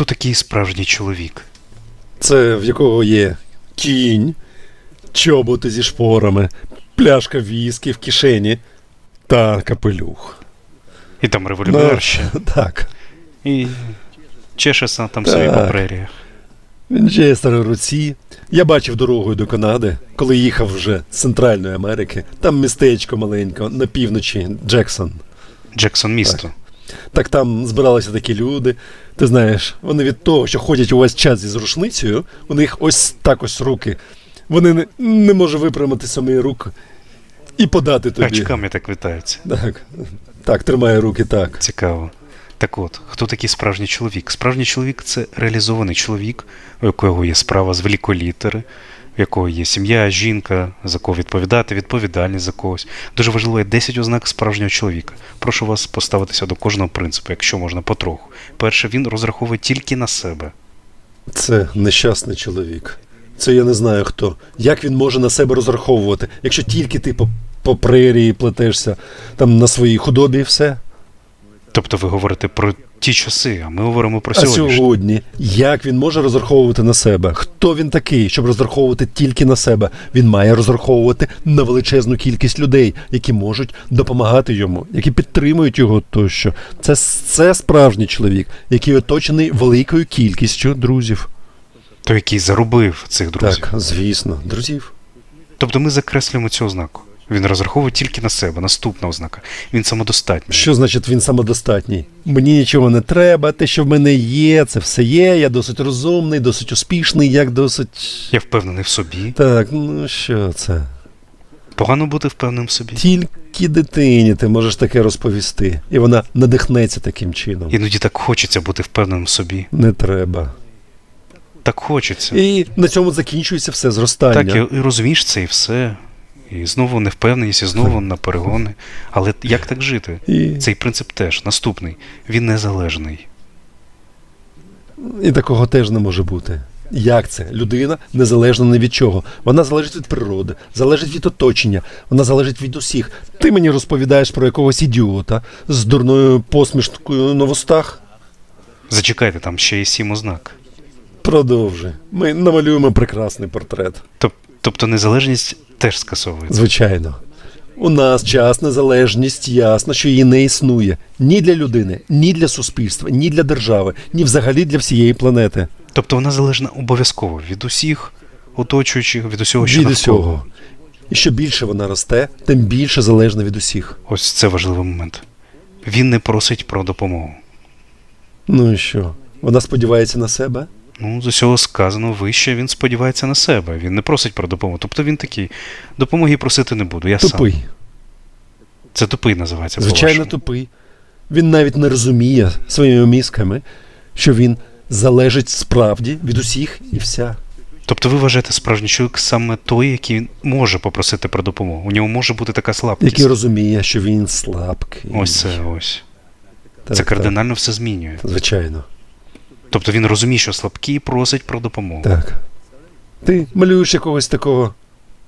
Хто такий справжній чоловік? Це в якого є кінь, чоботи зі шпорами, пляшка віскі в кишені та капелюх. І там револьвер ще. Так. І чешеться там собі по преріях. Він же є староруці. Я бачив дорогою до Канади, коли їхав вже з Центральної Америки. Там містечко маленьке на півночі Джексон. Джексон місто. Так там збиралися такі люди. Ти знаєш, вони від того, що ходять увесь час із рушницею, у них ось так ось руки. Вони не, не можуть випрямити самі руки і подати тобі. Гачками так вітаються. Так, так, тримає руки так. Цікаво. Так от, хто такий справжній чоловік? Справжній чоловік це реалізований чоловік, у якого є справа з великої літери, у якого є сім'я, жінка, за кого відповідати, відповідальність за когось. Дуже важливо є 10 ознак справжнього чоловіка. Прошу вас поставитися до кожного принципу, якщо можна потроху. Перше, він розраховує тільки на себе. Це нещасний чоловік. Це я не знаю хто. Як він може на себе розраховувати, якщо тільки ти по, по прерії плетешся там на своїй худобі і все. Тобто ви говорите про ті часи, а ми говоримо про А сьогодні, як він може розраховувати на себе? Хто він такий, щоб розраховувати тільки на себе? Він має розраховувати на величезну кількість людей, які можуть допомагати йому, які підтримують його тощо. Це, це справжній чоловік, який оточений великою кількістю друзів. Той, який заробив цих друзів. Так, звісно, друзів. Тобто ми закреслюємо цю ознаку. Він розраховує тільки на себе. Наступна ознака. Він самодостатній. Що значить він самодостатній? Мені нічого не треба, те, що в мене є, це все є. Я досить розумний, досить успішний, як досить. Я впевнений в собі. Так, ну що це? Погано бути впевненим в собі. Тільки дитині ти можеш таке розповісти, і вона надихнеться таким чином. Іноді так хочеться бути впевненим в собі. Не треба. Так хочеться. І на цьому закінчується все зростання. Так, і, розумієш це і все. І знову невпевненість, і знову на перегони. Але як так жити? І, Цей принцип теж наступний. Він незалежний. і такого теж не може бути. Як це? Людина незалежна ні від чого. Вона залежить від природи, залежить від оточення, вона залежить від усіх. Ти мені розповідаєш про якогось ідіота з дурною посмішкою на вустах. Зачекайте, там ще є сім ознак. Продовжуй. Ми намалюємо прекрасний портрет. Тоб- Тобто незалежність теж скасовується. Звичайно. У нас час незалежність, ясно, що її не існує ні для людини, ні для суспільства, ні для держави, ні взагалі для всієї планети. Тобто вона залежна обов'язково від усіх оточуючих, від усього, що від навколо. усього. І що більше вона росте, тим більше залежна від усіх. Ось це важливий момент. Він не просить про допомогу. Ну і що? Вона сподівається на себе? Ну, з усього сказано вище, він сподівається на себе. Він не просить про допомогу. Тобто він такий: допомоги просити не буду. Я Тупий. сам. Це тупий називається. Звичайно, по-вашому. тупий. Він навіть не розуміє своїми мізками, що він залежить справді від усіх і вся. Тобто ви вважаєте справжній чоловік саме той, який може попросити про допомогу. У нього може бути така слабкість. Який розуміє, що він слабкий. Ось це ось. Так, це так, кардинально все змінює. Звичайно. Тобто він розуміє, що слабкий і просить про допомогу. Так. Ти малюєш якогось такого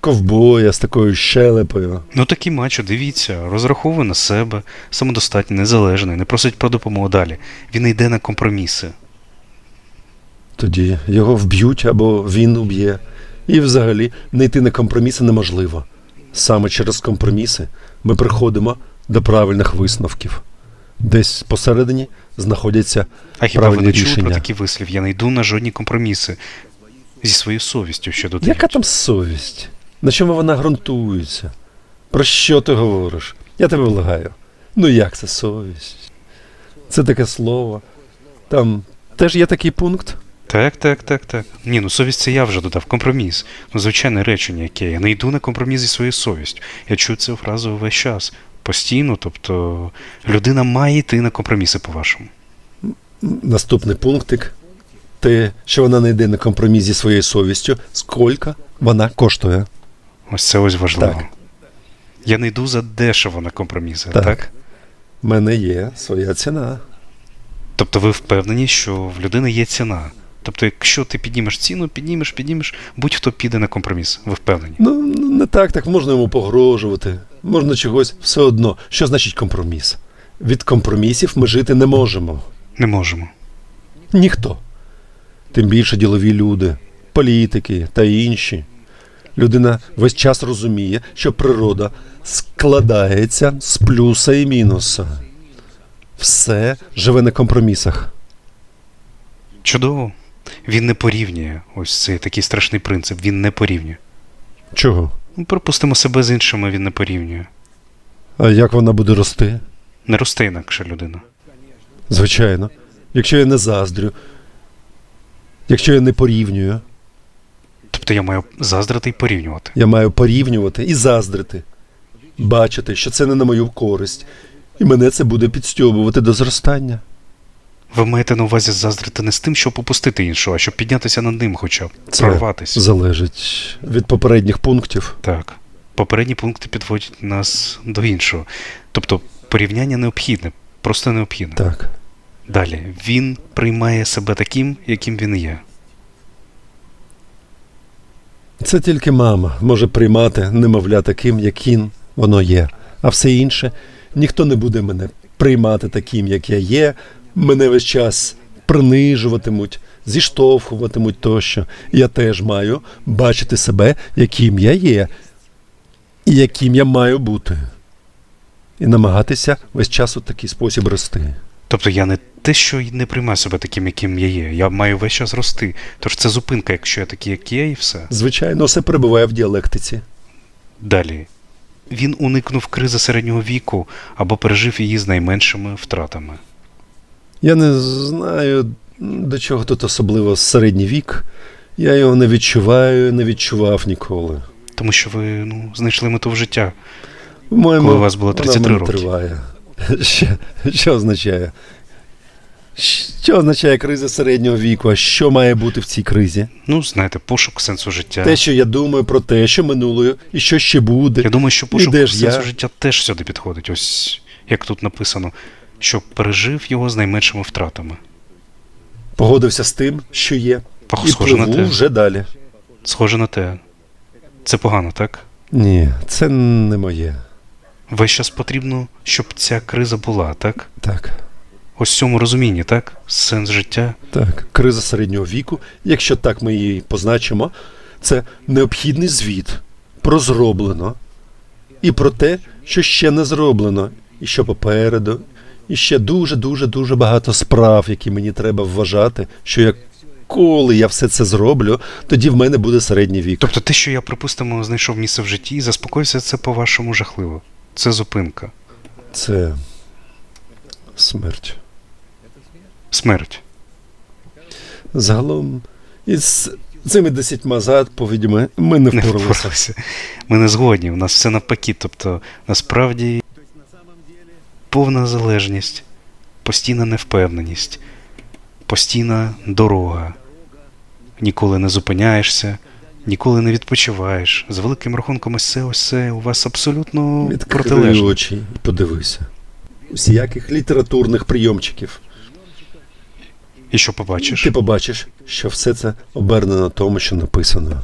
ковбоя з такою щелепою. Ну такий мачо, дивіться, розраховує на себе, самодостатній, незалежний, не просить про допомогу далі. Він йде на компроміси. Тоді його вб'ють або він уб'є. І взагалі не йти на компроміси неможливо. Саме через компроміси ми приходимо до правильних висновків. Десь посередині знаходяться А хіба Правильне ви не чули про такий вислів? Я не йду на жодні компроміси зі своєю совістю щодо тих. Яка там совість? На чому вона ґрунтується? Про що ти говориш? Я тебе благаю. Ну як це совість? Це таке слово. Там теж є такий пункт. Так, так, так, так. Ні, ну совість це я вже додав. Компроміс. Ну, звичайне речення, яке я не йду на компроміс зі своєю совістю. Я чую цю фразу весь час. Постійно, тобто людина має йти на компроміси, по-вашому. Наступний пунктик. Те, що вона не йде на компроміс зі своєю совістю, скільки вона коштує. Ось це ось важливо. Так. Я не йду за дешево на компроміси, так? Так. В мене є своя ціна. Тобто ви впевнені, що в людини є ціна. Тобто, якщо ти піднімеш ціну, піднімеш, піднімеш, будь-хто піде на компроміс. Ви впевнені. Ну, не так, так можна йому погрожувати, можна чогось все одно. Що значить компроміс? Від компромісів ми жити не можемо. Не можемо. Ніхто. Тим більше ділові люди, політики та інші. Людина весь час розуміє, що природа складається з плюса і мінуса. Все живе на компромісах. Чудово. Він не порівнює. Ось цей такий страшний принцип. Він не порівнює. Чого? Ну, припустимо себе з іншими, він не порівнює. А як вона буде рости? Не росте інакше людина. Звичайно. Якщо я не заздрю, якщо я не порівнюю, Тобто я маю заздрити і порівнювати. я маю порівнювати і заздрити. Бачити, що це не на мою користь, і мене це буде підстьобувати до зростання. Ви маєте на увазі заздрити не з тим, щоб опустити іншого, а щоб піднятися над ним хоча б. Це Прорватися. залежить від попередніх пунктів. Так. Попередні пункти підводять нас до іншого. Тобто порівняння необхідне, просто необхідне. Так. Далі. Він приймає себе таким, яким він є. Це тільки мама може приймати немовля таким, яким воно є. А все інше ніхто не буде мене приймати таким, як я є. Мене весь час принижуватимуть, зіштовхуватимуть тощо. Я теж маю бачити себе, яким я є, і яким я маю бути. І намагатися весь час у такий спосіб рости. Тобто я не те, що не приймаю себе таким, яким я є. Я маю весь час рости. Тож це зупинка, якщо я такий, як є, і все. Звичайно, все перебуває в діалектиці. Далі. Він уникнув кризи середнього віку або пережив її з найменшими втратами. Я не знаю, до чого тут особливо середній вік. Я його не відчуваю, не відчував ніколи. Тому що ви ну, знайшли мету в життя. По-моєму, Коли у вас було вона 33 в мене роки. триває. Що, що означає? Що означає криза середнього віку? А що має бути в цій кризі? Ну, знаєте, пошук сенсу життя. Те, що я думаю про те, що минуло, і що ще буде. Я думаю, що пошук сенсу я? життя теж сюди підходить. Ось як тут написано, що пережив його з найменшими втратами. Погодився з тим, що є. Пох- І Схоже на те. вже далі. Схоже на те. Це погано, так? Ні, це не моє. Весь час потрібно, щоб ця криза була, так? Так. Ось в цьому розумінні, так? Сенс життя. Так, криза середнього віку, якщо так ми її позначимо, це необхідний звіт про зроблено і про те, що ще не зроблено, і що попереду, і ще дуже, дуже, багато справ, які мені треба вважати, що як коли я все це зроблю, тоді в мене буде середній вік. Тобто те, що я, припустимо, знайшов місце в житті і заспокоївся, це по-вашому жахливо. Це зупинка. Це смерть. Смерть. Загалом, із цими десятьма заповідями ми не впоралися. Ми не згодні. У нас все навпаки. Тобто, насправді повна залежність, постійна невпевненість, постійна дорога. Ніколи не зупиняєшся, ніколи не відпочиваєш. З великим рахунком ось це ось це у вас абсолютно протилежно. очі і подивися. Усіяких літературних прийомчиків. І що побачиш? Ти побачиш, що все це обернено тому, що написано.